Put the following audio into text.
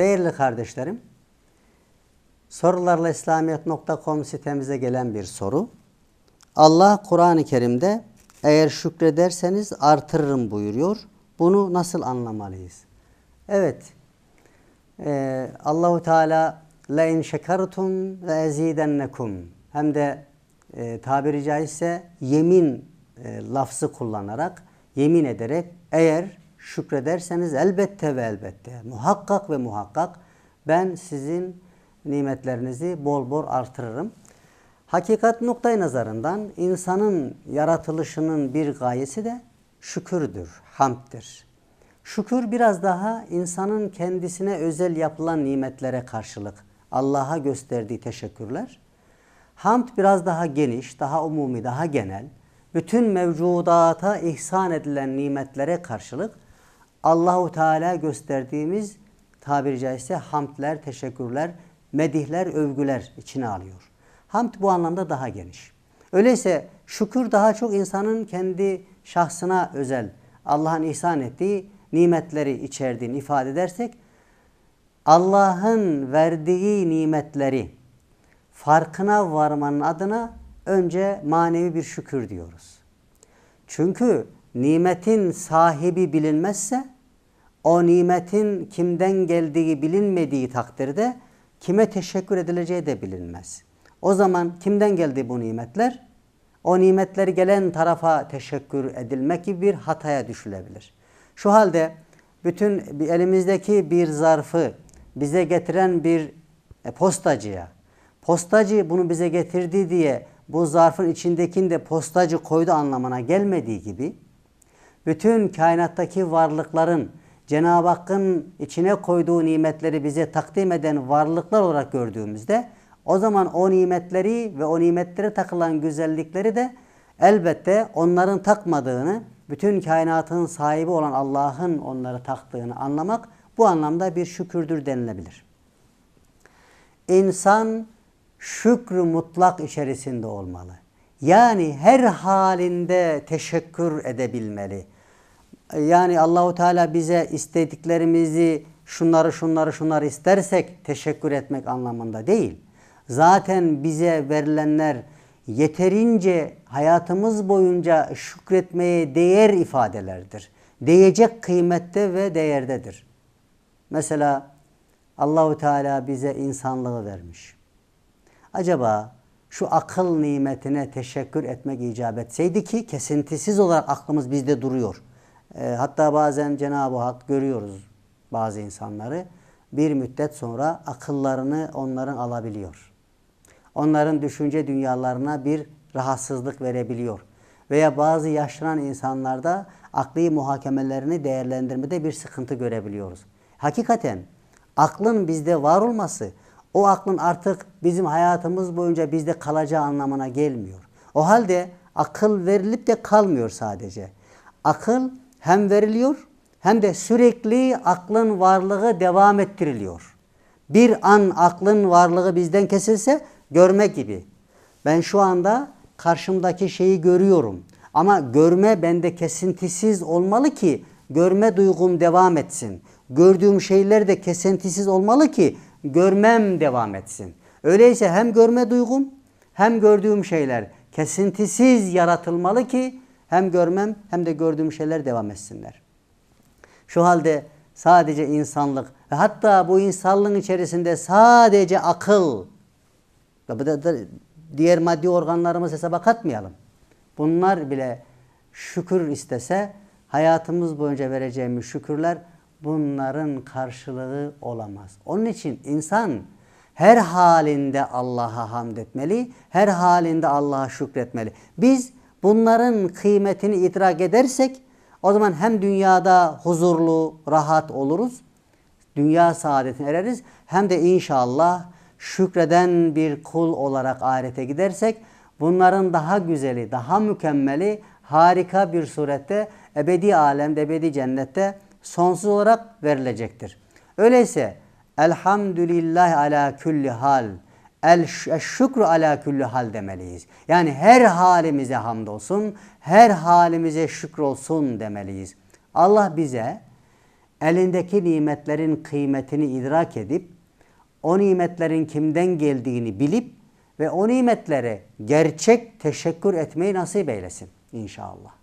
Değerli kardeşlerim, sorularla İslamiyet.com sitemize gelen bir soru. Allah Kur'an-ı Kerim'de eğer şükrederseniz artırırım buyuruyor. Bunu nasıl anlamalıyız? Evet, ee, Allahu Teala la in şekertum ve ezidennekum hem de e, tabiri caizse yemin e, lafzı kullanarak yemin ederek eğer şükrederseniz elbette ve elbette muhakkak ve muhakkak ben sizin nimetlerinizi bol bol artırırım. Hakikat noktayı nazarından insanın yaratılışının bir gayesi de şükürdür, hamddir. Şükür biraz daha insanın kendisine özel yapılan nimetlere karşılık Allah'a gösterdiği teşekkürler. Hamd biraz daha geniş, daha umumi, daha genel. Bütün mevcudata ihsan edilen nimetlere karşılık Allahu Teala gösterdiğimiz tabiri caizse hamdler, teşekkürler, medihler, övgüler içine alıyor. Hamd bu anlamda daha geniş. Öyleyse şükür daha çok insanın kendi şahsına özel Allah'ın ihsan ettiği nimetleri içerdiğini ifade edersek Allah'ın verdiği nimetleri farkına varmanın adına önce manevi bir şükür diyoruz. Çünkü nimetin sahibi bilinmezse o nimetin kimden geldiği bilinmediği takdirde kime teşekkür edileceği de bilinmez. O zaman kimden geldi bu nimetler? O nimetleri gelen tarafa teşekkür edilmek gibi bir hataya düşülebilir. Şu halde bütün elimizdeki bir zarfı bize getiren bir e, postacıya, postacı bunu bize getirdi diye bu zarfın içindekini de postacı koydu anlamına gelmediği gibi, bütün kainattaki varlıkların Cenab-ı Hakk'ın içine koyduğu nimetleri bize takdim eden varlıklar olarak gördüğümüzde o zaman o nimetleri ve o nimetlere takılan güzellikleri de elbette onların takmadığını, bütün kainatın sahibi olan Allah'ın onları taktığını anlamak bu anlamda bir şükürdür denilebilir. İnsan şükrü mutlak içerisinde olmalı. Yani her halinde teşekkür edebilmeli. Yani Allahu Teala bize istediklerimizi şunları şunları şunları istersek teşekkür etmek anlamında değil. Zaten bize verilenler yeterince hayatımız boyunca şükretmeye değer ifadelerdir. Değecek kıymette ve değerdedir. Mesela Allahu Teala bize insanlığı vermiş. Acaba şu akıl nimetine teşekkür etmek icap etseydi ki kesintisiz olarak aklımız bizde duruyor. E, hatta bazen Cenab-ı Hak görüyoruz bazı insanları bir müddet sonra akıllarını onların alabiliyor. Onların düşünce dünyalarına bir rahatsızlık verebiliyor. Veya bazı yaşlanan insanlarda akli muhakemelerini değerlendirmede bir sıkıntı görebiliyoruz. Hakikaten aklın bizde var olması o aklın artık bizim hayatımız boyunca bizde kalacağı anlamına gelmiyor. O halde akıl verilip de kalmıyor sadece. Akıl hem veriliyor hem de sürekli aklın varlığı devam ettiriliyor. Bir an aklın varlığı bizden kesilse görme gibi. Ben şu anda karşımdaki şeyi görüyorum. Ama görme bende kesintisiz olmalı ki görme duygum devam etsin. Gördüğüm şeyler de kesintisiz olmalı ki görmem devam etsin. Öyleyse hem görme duygum hem gördüğüm şeyler kesintisiz yaratılmalı ki hem görmem hem de gördüğüm şeyler devam etsinler. Şu halde sadece insanlık ve hatta bu insanlığın içerisinde sadece akıl diğer maddi organlarımız hesaba katmayalım. Bunlar bile şükür istese hayatımız boyunca vereceğimiz şükürler bunların karşılığı olamaz. Onun için insan her halinde Allah'a hamd etmeli, her halinde Allah'a şükretmeli. Biz bunların kıymetini idrak edersek o zaman hem dünyada huzurlu, rahat oluruz, dünya saadetine ereriz hem de inşallah şükreden bir kul olarak ahirete gidersek bunların daha güzeli, daha mükemmeli harika bir surette ebedi alemde, ebedi cennette sonsuz olarak verilecektir. Öyleyse elhamdülillah ala külli hal el şükru ala külli hal demeliyiz. Yani her halimize hamdolsun, her halimize şükür olsun demeliyiz. Allah bize elindeki nimetlerin kıymetini idrak edip o nimetlerin kimden geldiğini bilip ve o nimetlere gerçek teşekkür etmeyi nasip eylesin inşallah.